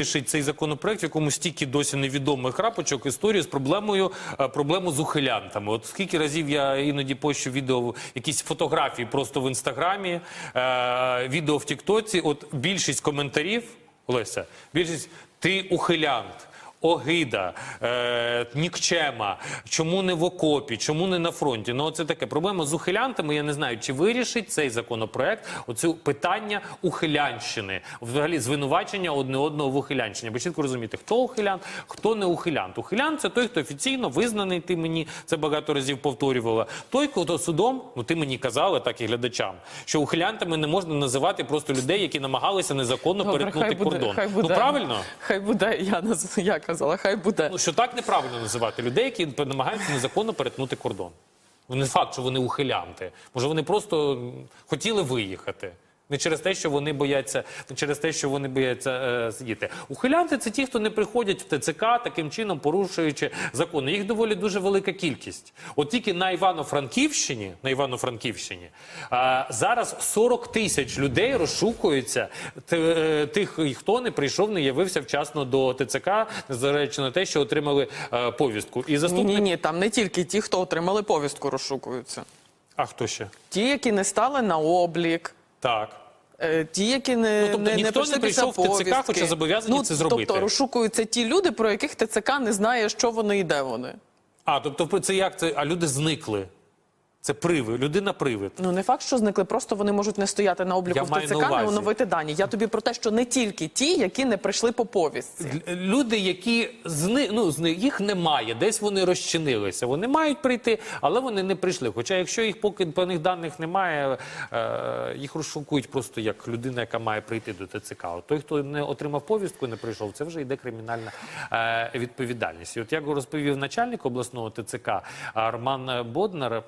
вирішить цей законопроект, в якому стільки досі невідомих крапочок історії з проблемою е, проблему з ухилянтами. От скільки разів я іноді пощу відео, якісь фотографії просто в інстаграмі, е, відео в Тіктоці. От більшість коментарів, Олеся, більшість ти ухилянт. Огида, е, нікчема, чому не в окопі, чому не на фронті? Ну, це таке проблема з ухилянтами. Я не знаю, чи вирішить цей законопроект оце питання ухилянщини, взагалі звинувачення одне одного в ухилянщині. Ви чітко розумієте, хто ухилянт, хто не ухилянт. Ухилянт це той, хто офіційно визнаний. Ти мені це багато разів повторювала. Той, хто судом, ну ти мені казала, так і глядачам, що ухилянтами не можна називати просто людей, які намагалися незаконно перетнути кордон. хай буде. Ну правильно. Хай буде, я, я казала, хай буде. Ну, що так неправильно називати людей, які намагаються незаконно перетнути кордон. Ну, Не факт, що вони ухилянти. Може, вони просто хотіли виїхати. Не через те, що вони бояться, не через те, що вони бояться е, сидіти. Ухилянти це ті, хто не приходять в ТЦК таким чином, порушуючи закони. Їх доволі дуже велика кількість. От тільки на Івано-Франківщині, на Івано-Франківщині е, зараз 40 тисяч людей розшукуються т- е, тих, хто не прийшов, не явився вчасно до ТЦК, незважаючи на те, що отримали е, повістку. І Ні, ні, ні, там не тільки ті, хто отримали повістку, розшукуються. а хто ще? Ті, які не стали на облік. Так. Е, Ті, які не, Ну, тобто не, ніхто не прийшов в ТЦК, хоча зобов'язані ну, це зробити. Тобто розшукуються ті люди, про яких ТЦК не знає, що вони і де вони. А, тобто це як це? А люди зникли. Це привид, людина привид. Ну не факт, що зникли, просто вони можуть не стояти на обліку Я в ТЦК, не оновити дані. Я тобі про те, що не тільки ті, які не прийшли по повістці. Люди, які зни, ну, зни, їх немає, десь вони розчинилися. Вони мають прийти, але вони не прийшли. Хоча, якщо їх поки певних даних немає, е, їх розшукують просто як людина, яка має прийти до ТЦК. От той, хто не отримав повістку, не прийшов, це вже йде кримінальна е, відповідальність. І от як розповів начальник обласного ТЦК Роман Боднар.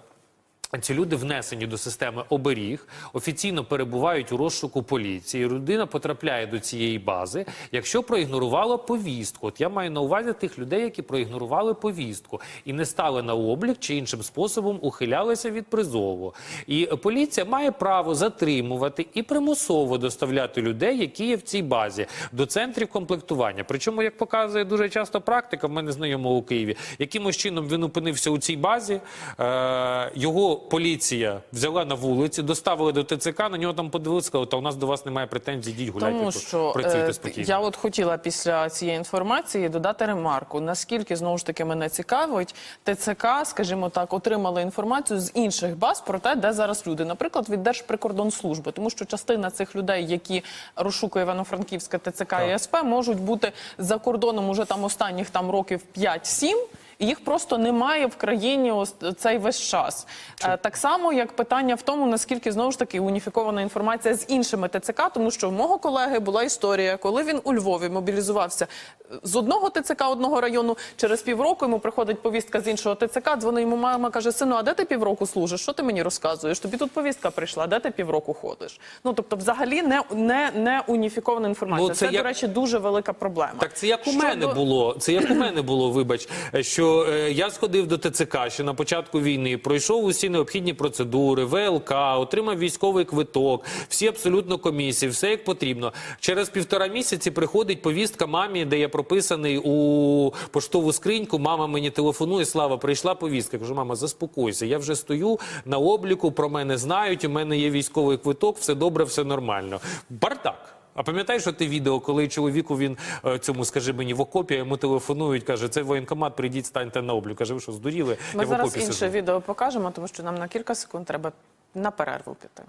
Ці люди внесені до системи оберіг, офіційно перебувають у розшуку поліції. Людина потрапляє до цієї бази, якщо проігнорувала повістку. От я маю на увазі тих людей, які проігнорували повістку і не стали на облік чи іншим способом ухилялися від призову. І поліція має право затримувати і примусово доставляти людей, які є в цій базі, до центрів комплектування. Причому, як показує дуже часто практика, в мене знайомого у Києві, якимось чином він опинився у цій базі. Е, його поліція взяла на вулиці, доставили до ТЦК, на нього там подивилися, сказали, та у нас до вас немає претензій, йдіть гуляйте Тому тут, що працюйте е, спокійно. я от хотіла після цієї інформації додати ремарку. Наскільки знову ж таки мене цікавить, ТЦК, скажімо так, отримали інформацію з інших баз про те, де зараз люди, наприклад, від Держприкордонслужби, тому що частина цих людей, які розшукує Івано-Франківська ТЦК і СП, можуть бути за кордоном уже там останніх там років 5-7, і їх просто немає в країні ось цей весь час. Е, Так само, як питання в тому, наскільки знову ж таки уніфікована інформація з іншими ТЦК, тому що в мого колеги була історія, коли він у Львові мобілізувався е, з одного ТЦК одного району. Через півроку йому приходить повістка з іншого ТЦК. Дзвонить йому мама, каже: сину, а де ти півроку служиш? Що ти мені розказуєш? Тобі тут повістка прийшла, де ти півроку ходиш? Ну тобто, взагалі не, не, не уніфікована інформація. Ну, це, це як- до речі, дуже велика проблема. Так це як у Щодо- мене було. Це як у мене було, вибач, що е, я сходив до ТЦК ще на початку війни, пройшов усі необхідні процедури, ВЛК, отримав військовий квиток, всі абсолютно комісії, все як потрібно. Через півтора місяці приходить повістка мамі, де я прописаний у поштову скриньку. Мама мені телефонує. Слава, прийшла повістка. Я кажу, мама, заспокойся. Я вже стою на обліку, про мене знають. У мене є військовий квиток, все добре, все нормально. Бардак. А пам'ятаєш, що ти відео, коли чоловіку він е, цьому, скажи мені, в окопі йому телефонують, каже, це воєнкомат, прийдіть, станьте на облік. Каже, ви що, здуріли? Ми я в зараз окопі інше відео покажемо, тому що нам на кілька секунд треба на перерву піти.